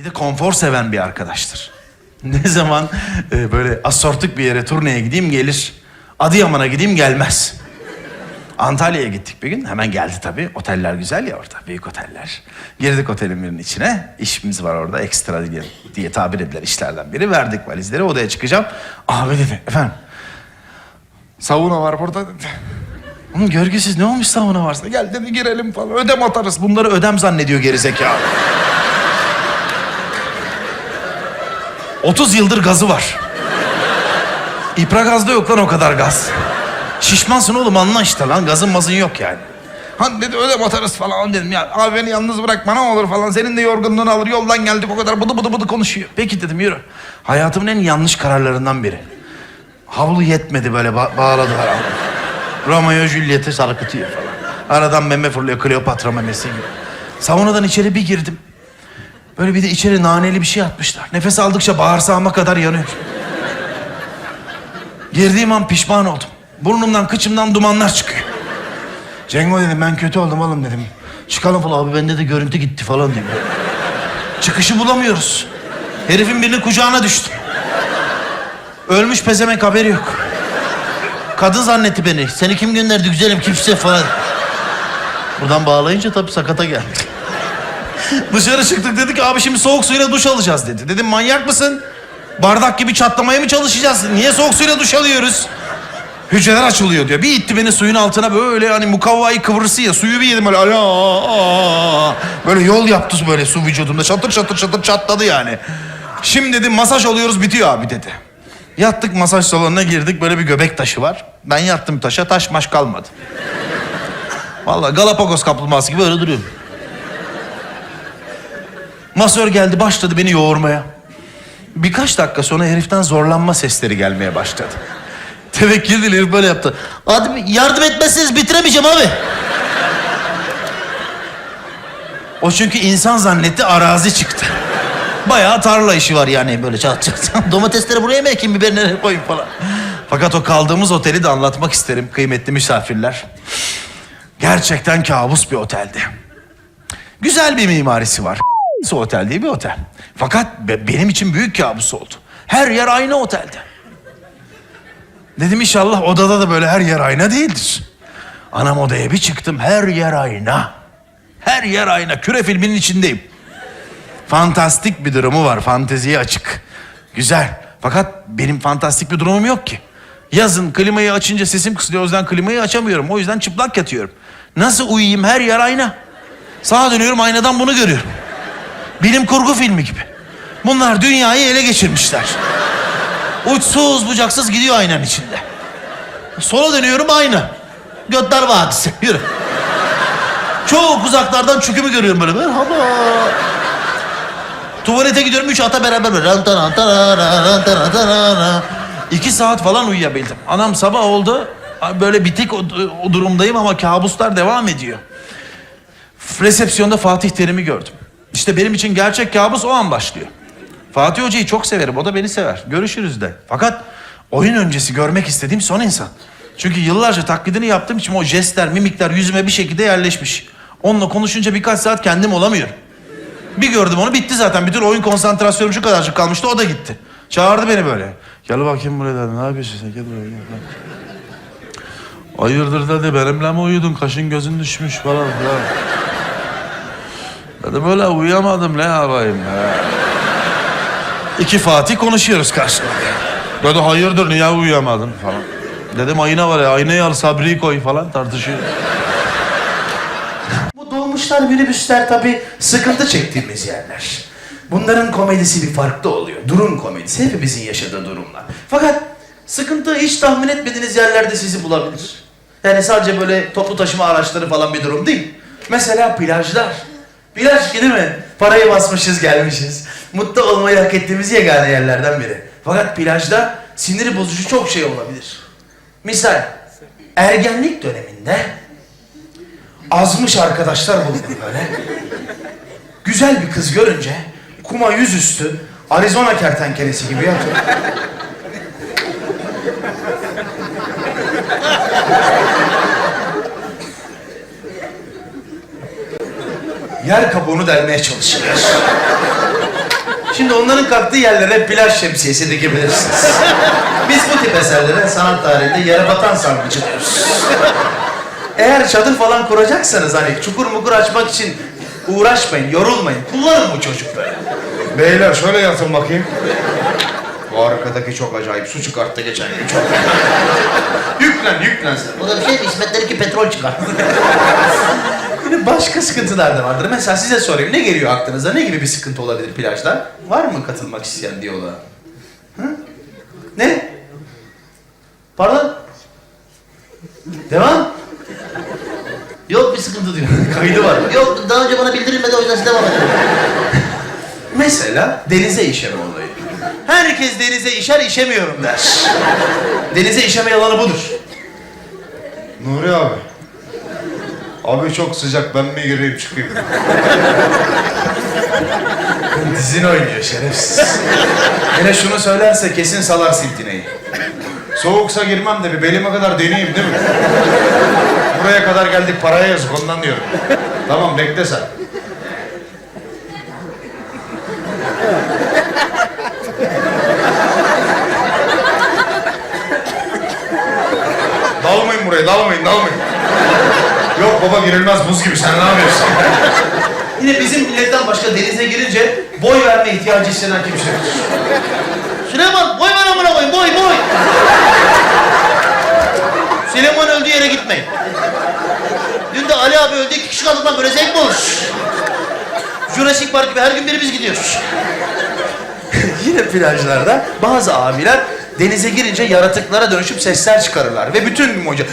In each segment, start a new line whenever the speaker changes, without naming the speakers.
Bir de konfor seven bir arkadaştır. Ne zaman e, böyle asortik bir yere turneye gideyim gelir. Adıyaman'a gideyim gelmez. Antalya'ya gittik bir gün. Hemen geldi tabii. Oteller güzel ya orada. Büyük oteller. Girdik otelin birinin içine. İşimiz var orada. Ekstra diye, diye tabir edilen işlerden biri. Verdik valizleri. Odaya çıkacağım. Abi dedi. Efendim. Sauna var burada dedi. Oğlum görgüsüz ne olmuş sauna varsa? Gel dedi girelim falan. Ödem atarız. Bunları ödem zannediyor gerizekalı. 30 yıldır gazı var. İpra gazda yok lan o kadar gaz. Şişmansın oğlum anla işte lan. Gazın mazın yok yani. Han dedi öyle atarız falan dedim ya. Abi beni yalnız bırakma ne olur falan. Senin de yorgunluğunu alır. Yoldan geldik o kadar bıdı bıdı bıdı konuşuyor. Peki dedim yürü. Hayatımın en yanlış kararlarından biri. Havlu yetmedi böyle ba- bağladılar havlu. Romeo Juliet'i sarkıtıyor falan. Aradan meme fırlıyor Kleopatra memesi gibi. Saunadan içeri bir girdim. Böyle bir de içeri naneli bir şey atmışlar. Nefes aldıkça bağırsağıma kadar yanıyor. Girdiğim an pişman oldum. Burnumdan, kıçımdan dumanlar çıkıyor. Cengo dedim ben kötü oldum oğlum dedim. Çıkalım falan abi bende de görüntü gitti falan diyor. Çıkışı bulamıyoruz. Herifin birinin kucağına düştüm. Ölmüş pezemek haberi yok. Kadın zannetti beni. Seni kim gönderdi güzelim kimse falan. Buradan bağlayınca tabii sakata geldik. Dışarı çıktık dedik abi şimdi soğuk suyla duş alacağız dedi. Dedim manyak mısın? Bardak gibi çatlamaya mı çalışacağız? Niye soğuk suyla duş alıyoruz? Hücreler açılıyor diyor. Bir itti beni suyun altına böyle hani mukavvayı kıvırısı ya. Suyu bir yedim böyle. Ala. Böyle yol yaptı böyle su vücudumda. Çatır çatır çatır çatladı yani. Şimdi dedim masaj oluyoruz bitiyor abi dedi. Yattık masaj salonuna girdik. Böyle bir göbek taşı var. Ben yattım taşa taş maş kalmadı. Vallahi Galapagos kaplumbağası gibi öyle duruyorum. Masör geldi başladı beni yoğurmaya. Birkaç dakika sonra heriften zorlanma sesleri gelmeye başladı. Tevekkül değil herif böyle yaptı. Hadi yardım etmezseniz bitiremeyeceğim abi. O çünkü insan zannetti arazi çıktı. Bayağı tarla işi var yani böyle çat çat. Domatesleri buraya mı ekeyim biberi nereye koyayım falan. Fakat o kaldığımız oteli de anlatmak isterim kıymetli misafirler. Gerçekten kabus bir oteldi. Güzel bir mimarisi var. Otel diye bir otel. Fakat be- benim için büyük kabus oldu. Her yer aynı otelde. Dedim inşallah odada da böyle her yer ayna değildir. Anam odaya bir çıktım her yer ayna. Her yer ayna. Küre filminin içindeyim. Fantastik bir durumu var. Fanteziye açık. Güzel. Fakat benim fantastik bir durumum yok ki. Yazın klimayı açınca sesim kısılıyor. O yüzden klimayı açamıyorum. O yüzden çıplak yatıyorum. Nasıl uyuyayım? Her yer ayna. Sağa dönüyorum aynadan bunu görüyorum. Bilim kurgu filmi gibi. Bunlar dünyayı ele geçirmişler. Uçsuz bucaksız gidiyor aynanın içinde. Sola dönüyorum ayna. Götler Vadisi. Yürü. Çok uzaklardan çükümü görüyorum böyle. Merhaba. Tuvalete gidiyorum üç ata beraber böyle. İki saat falan uyuyabildim. Anam sabah oldu. Böyle bitik o durumdayım ama kabuslar devam ediyor. Resepsiyonda Fatih Terim'i gördüm. İşte benim için gerçek kabus o an başlıyor. Fatih Hoca'yı çok severim. O da beni sever. Görüşürüz de. Fakat oyun öncesi görmek istediğim son insan. Çünkü yıllarca taklidini yaptığım için o jestler, mimikler yüzüme bir şekilde yerleşmiş. Onunla konuşunca birkaç saat kendim olamıyorum. Bir gördüm onu bitti zaten. Bütün oyun konsantrasyonum şu kadarcık kalmıştı. O da gitti. Çağırdı beni böyle. Gel bakayım buraya dedi. Ne yapıyorsun sen? Gel buraya. Gel. Hayırdır dedi. Benimle mi uyudun? Kaşın gözün düşmüş falan filan. Dedim öyle uyuyamadım ne yapayım ya. İki Fatih konuşuyoruz karşılıklı. Dedi hayırdır niye uyuyamadın falan. Dedim ayna var ya aynayı al Sabri'yi koy falan tartışıyor. Bu dolmuşlar minibüsler tabii sıkıntı çektiğimiz yerler. Bunların komedisi bir farklı oluyor. Durum komedisi hepimizin yaşadığı durumlar. Fakat sıkıntı hiç tahmin etmediğiniz yerlerde sizi bulabilir. Yani sadece böyle toplu taşıma araçları falan bir durum değil. Mesela plajlar. Plaj ki değil mi? Parayı basmışız gelmişiz. Mutlu olmayı hak ettiğimiz yegane yerlerden biri. Fakat plajda siniri bozucu çok şey olabilir. Misal ergenlik döneminde azmış arkadaşlar buldum böyle. Güzel bir kız görünce kuma yüzüstü Arizona kertenkelesi gibi yatıyor. Yer kabuğunu delmeye çalışıyor. Şimdi onların kalktığı yerlere plaj şemsiyesi dikebilirsiniz. Biz bu tip eserlere sanat tarihinde yere batan diyoruz. Eğer çadır falan kuracaksanız hani çukur mukur açmak için uğraşmayın, yorulmayın. Kullanın bu çocukları.
Beyler şöyle yatın bakayım. Bu arkadaki çok acayip. Su çıkarttı geçen gün çok. yüklen, yüklen sen.
O da bir şey İsmet'lerinki petrol çıkar. Yine başka sıkıntılar da vardır. Mesela size sorayım. Ne geliyor aklınıza? Ne gibi bir sıkıntı olabilir plajda? Var mı katılmak isteyen diyaloğa? Hı? Ne? Pardon? Devam?
Yok bir sıkıntı diyor.
Kaydı var.
Yok daha önce bana bildirilmedi o yüzden size devam ediyorum.
Mesela denize işeme olayı. Herkes denize işer, işemiyorum der. Denize işeme yalanı budur.
Nuri abi. Abi çok sıcak. Ben mi gireyim çıkayım?
Dizin oynuyor şerefsiz. Hele şunu söylerse kesin salar sintineyi.
Soğuksa girmem de bir belime kadar deneyeyim değil mi? Buraya kadar geldik paraya yazık ondan diyorum. Tamam bekle sen. Dalmayın buraya dalmayın dalmayın. Yok baba girilmez buz gibi sen ne yapıyorsun?
Yine bizim milletten başka denize girince boy verme ihtiyacı hisseden kimse yok.
Süleyman boy ver amına koyayım boy boy. Süleyman öldüğü yere gitmeyin. Dün de Ali abi öldü iki kişi kaldık lan böyle zevk mi olur? Jurassic Park gibi her gün birimiz gidiyoruz.
Yine plajlarda bazı abiler denize girince yaratıklara dönüşüp sesler çıkarırlar. Ve bütün gün boyunca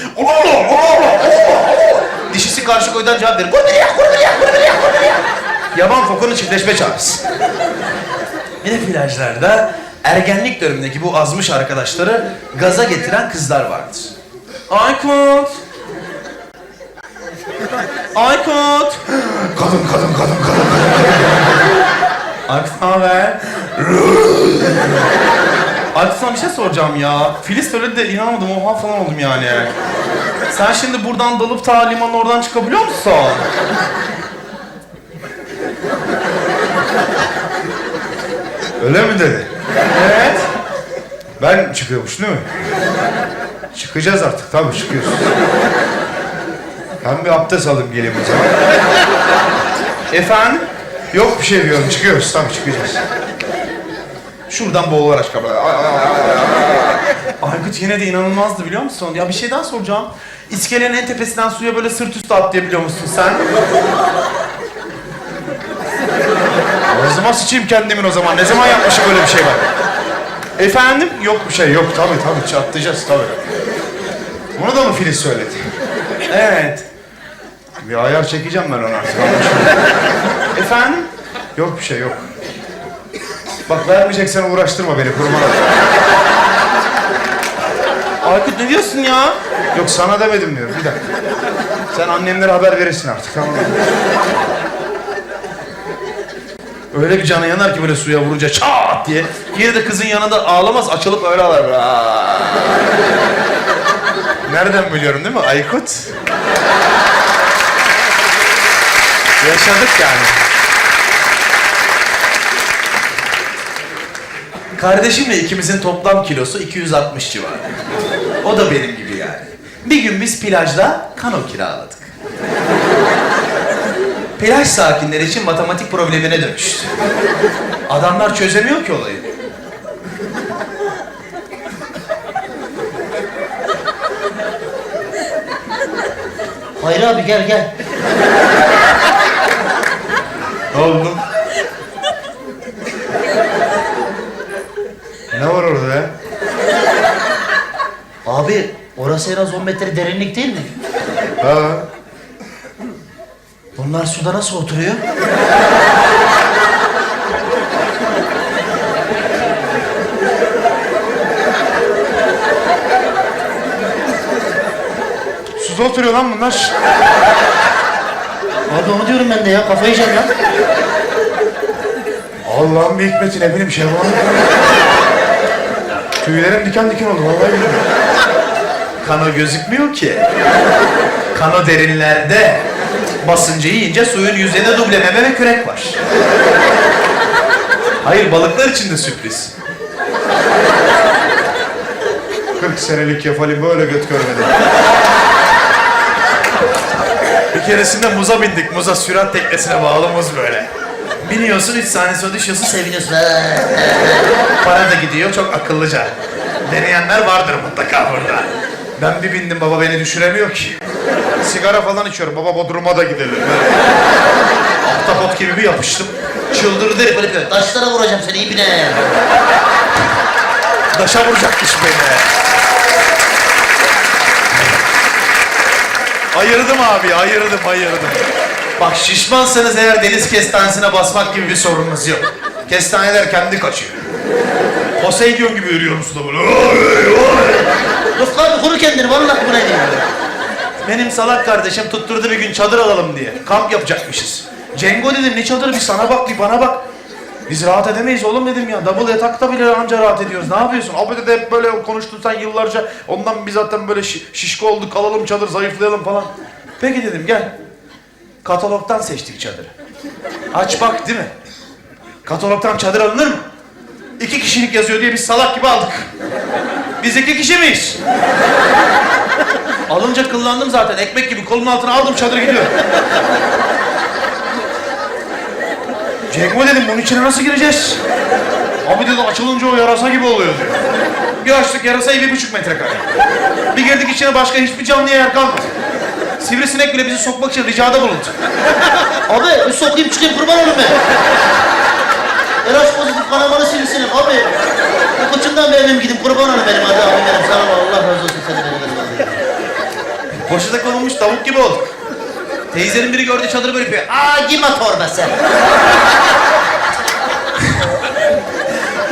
dişisi karşı koydan cevap verir. Kurbiliya, kurbiliya, kurbiliya, kurbiliya. Yaban fokunu çiftleşme çağrısı. Yine plajlarda ergenlik dönemindeki bu azmış arkadaşları gaza getiren kızlar vardır. Aykut! Aykut!
Kadın kadın kadın kadın.
Aykut ne haber? Aykut sana bir şey soracağım ya. Filiz söyledi de inanamadım. Oha falan oldum yani. Sen şimdi buradan dalıp ta limanın oradan çıkabiliyor musun?
Öyle mi dedi?
Evet.
Ben çıkıyormuş değil mi? Çıkacağız artık tabii çıkıyoruz. Ben bir abdest alayım geleyim o zaman.
Efendim?
Yok bir şey diyorum çıkıyoruz tabii çıkacağız.
Şuradan boğularak kapı. Aykut yine de inanılmazdı biliyor musun? Ya bir şey daha soracağım. İskelenin en tepesinden suya böyle sırt üstü atlayabiliyor musun sen?
Ağzıma sıçayım kendimin o zaman. Ne zaman yapmışım böyle bir şey var?
Efendim?
Yok bir şey yok tabii tabii çatlayacağız tabii. Bunu da mı Filiz söyledi?
Evet.
Bir ayar çekeceğim ben ona artık.
Efendim?
Yok bir şey yok. Bak vermeyeceksen uğraştırma beni kurumana.
Aykut ne diyorsun ya?
Yok sana demedim diyorum bir dakika. Sen annemlere haber verirsin artık tamam mı?
Öyle bir canı yanar ki böyle suya vurunca çat diye. Yine de kızın yanında ağlamaz açılıp öyle ağlar. Aa.
Nereden biliyorum değil mi Aykut?
Yaşadık yani. Kardeşimle ikimizin toplam kilosu 260 civarı. O da benim gibi yani. Bir gün biz plajda kano kiraladık. Plaj sakinleri için matematik problemine dönüştü. Adamlar çözemiyor ki olayı.
Hayır abi gel gel.
Ne oldu? ne var orada ya?
Abi orası en az 10 metre derinlik değil mi?
Ha?
Bunlar suda nasıl oturuyor?
Suda oturuyor lan bunlar.
Abi onu diyorum ben de ya kafayı yiyeceğim ya.
Allah'ın bir hikmeti ne bileyim şey var. Tüylerim diken diken oldu vallahi billahi.
Kano gözükmüyor ki. Kano derinlerde. Basıncı yiyince suyun yüzeyinde dublememe ve kürek var.
Hayır balıklar için de sürpriz.
40 senelik kefalim böyle göt görmedim.
Bir keresinde muza bindik. Muza sürat teknesine bağlı muz böyle. Biniyorsun üç saniye sonra düşüyorsun seviniyorsun. Para da gidiyor çok akıllıca. Deneyenler vardır mutlaka burada. Ben bir bindim baba beni düşüremiyor ki.
Sigara falan içiyorum. Baba Bodrum'a da gidelim.
Ahtapot gibi bir yapıştım.
Çıldırdı herif böyle yapıyor. Taşlara vuracağım seni ibine.
Daşa vuracakmış beni. Ayırdım abi, ayırdım, ayırdım. Bak şişmansanız eğer deniz kestanesine basmak gibi bir sorununuz yok. Kestaneler kendi kaçıyor. Poseidon gibi yürüyorum suda böyle.
Rıfkı koru kendini vallahi bu ne diyor.
Benim salak kardeşim tutturdu bir gün çadır alalım diye. Kamp yapacakmışız. Cengo dedim ne çadırı bir sana bak bir bana bak. Biz rahat edemeyiz oğlum dedim ya. Double yatakta bile anca rahat ediyoruz. Ne yapıyorsun? Abi dedi hep böyle konuştun sen yıllarca. Ondan biz zaten böyle şi- şişko olduk. Kalalım çadır zayıflayalım falan. Peki dedim gel. Katalogdan seçtik çadırı. Aç bak değil mi? Katalogdan çadır alınır mı? İki kişilik yazıyor diye biz salak gibi aldık. Biz iki kişi miyiz? Alınca kıllandım zaten. Ekmek gibi kolumun altına aldım çadır gidiyor. Cengo dedim bunun içine nasıl gireceğiz? Abi dedi açılınca o yarasa gibi oluyor diyor. Bir açtık yarasayı bir buçuk metrekare. Bir girdik içine başka hiçbir canlıya yer kalmadı. Sivrisinek bile bizi sokmak için ricada bulundu.
Abi bir sokayım çıkayım kurban olayım ben. RH pozitif kanamalı sivrisinim abi. Bu kıçımdan bir evim gidip kurban olayım benim hadi abi benim sana Allah razı olsun seni beni beni.
Boşuna konulmuş tavuk gibi olduk. Teyzenin biri gördü çadırı böyle yapıyor.
Aa gime torbası.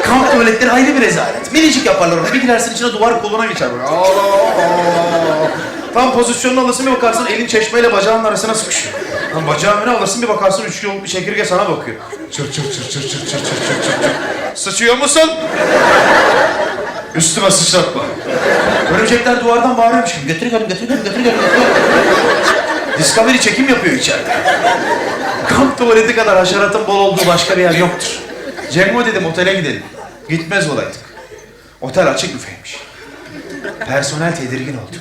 Kamp tuvaletleri ayrı bir rezalet. Minicik yaparlar onu. Bir girersin içine duvar koluna geçer böyle. Allah Allah. Tam pozisyonunu alırsın bir bakarsın elin çeşmeyle bacağının arasına sıkışıyor. Tam bacağını alırsın bir bakarsın üç yol bir çekirge sana bakıyor. Çır çır çır çır çır çır çır çır çır çır. Sıçıyor musun? Üstüme sıçratma. Örümcekler duvardan bağırıyormuş gibi. Götür götür götür gelin götür gelin. Discovery çekim yapıyor içeride. Kamp tuvaleti kadar haşeratın bol olduğu başka bir yer yoktur. Cengo dedim otele gidelim. Gitmez olaydık. Otel açık büfeymiş. Personel tedirgin oldu.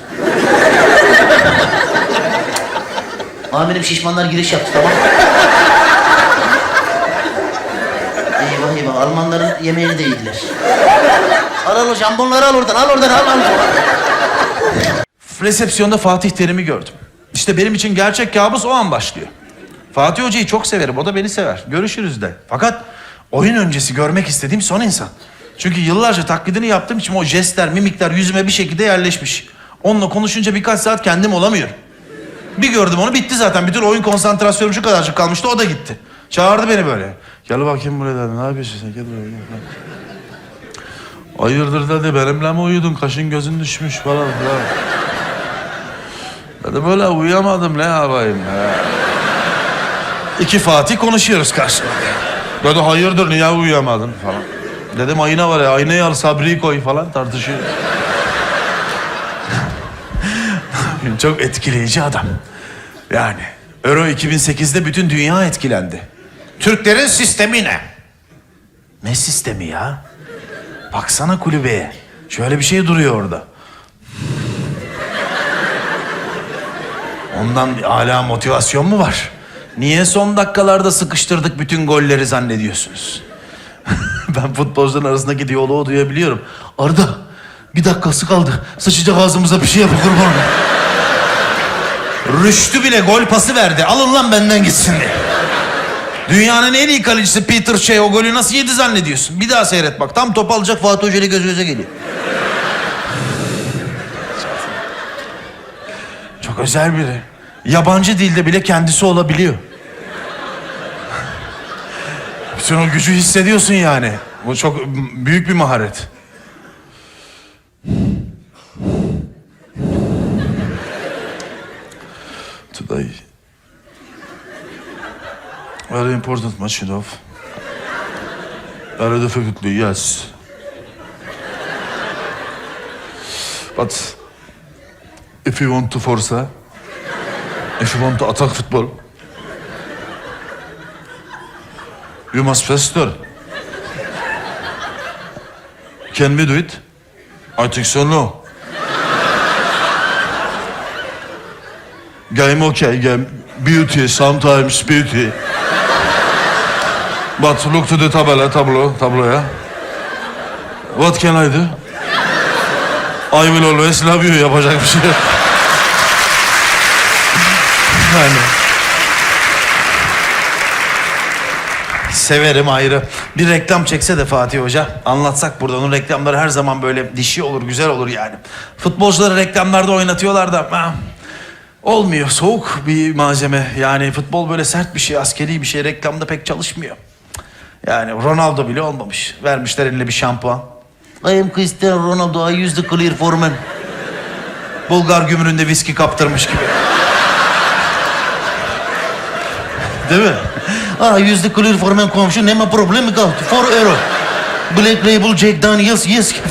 Amirim şişmanlar giriş yaptı tamam. eyvah eyvah Almanların yemeğini de yediler. Al al o jambonları al oradan al oradan al al.
Resepsiyonda Fatih Terim'i gördüm. İşte benim için gerçek kabus o an başlıyor. Fatih Hoca'yı çok severim, o da beni sever. Görüşürüz de. Fakat oyun öncesi görmek istediğim son insan. Çünkü yıllarca taklidini yaptığım için o jestler, mimikler yüzüme bir şekilde yerleşmiş. Onunla konuşunca birkaç saat kendim olamıyorum. Bir gördüm onu bitti zaten. Bütün oyun konsantrasyonum şu kadarcık kalmıştı o da gitti. Çağırdı beni böyle. Gel bakayım buraya dedi. Ne yapıyorsun sen? Gel buraya. Gel. Hayırdır dedi benimle mi uyudun? Kaşın gözün düşmüş falan filan. Dedim böyle uyuyamadım ne yapayım ya. İki Fatih konuşuyoruz karşımda. Dedi hayırdır niye uyuyamadın falan. Dedim ayna var ya aynayı al Sabri'yi koy falan tartışıyor. Çok etkileyici adam. Yani Euro 2008'de bütün dünya etkilendi. Türklerin sistemi ne? Ne sistemi ya? Baksana kulübeye. Şöyle bir şey duruyor orada. Ondan hala motivasyon mu var? Niye son dakikalarda sıkıştırdık bütün golleri zannediyorsunuz? ben futbolcuların arasındaki diyaloğu duyabiliyorum. Arda bir dakikası kaldı. Sıçacak ağzımıza bir şey yapın kurban. Rüştü bile gol pası verdi. Alın lan benden gitsin diye. Dünyanın en iyi kalecisi Peter Shea o golü nasıl yedi zannediyorsun? Bir daha seyret bak. Tam top alacak Fatih Hoca ile göz göze geliyor. Çok özel biri. Yabancı dilde bile kendisi olabiliyor. Bütün o gücü hissediyorsun yani. Bu çok büyük bir maharet. Today. Very important you know. Very difficultly, yes. But if you want to force, if you want to attack football, you must first learn. Can we do it? I think so, no. Game okay, game beauty, sometimes beauty. But look to the tabela, tablo, tabloya. What can I do? I will always love you, yapacak bir şey yok. Severim ayrı. Bir reklam çekse de Fatih Hoca. Anlatsak burada onun reklamları her zaman böyle dişi olur, güzel olur yani. Futbolcuları reklamlarda oynatıyorlar da ha, olmuyor. Soğuk bir malzeme. Yani futbol böyle sert bir şey, askeri bir şey. Reklamda pek çalışmıyor. Yani Ronaldo bile olmamış. Vermişler eline bir şampuan.
I am Cristiano Ronaldo. I use the clear for men.
Bulgar gümrüğünde viski kaptırmış gibi. Değil mi?
I use the clear for men komşu. Ne mi problemi kaldı? 4 euro. Black Label Jack Daniels. Yes.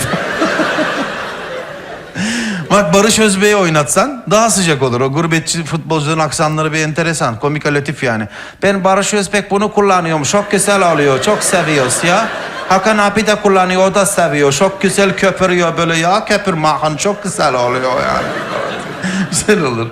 Bak Barış Özbey'i oynatsan daha sıcak olur. O gurbetçi futbolcuların aksanları bir enteresan. Komik latif yani. Ben Barış Özbek bunu kullanıyorum. Çok güzel oluyor. Çok seviyoruz ya. Hakan abi de kullanıyor. O da seviyor. Çok güzel köpürüyor böyle ya. Köpürme Hakan çok güzel oluyor yani. güzel olur.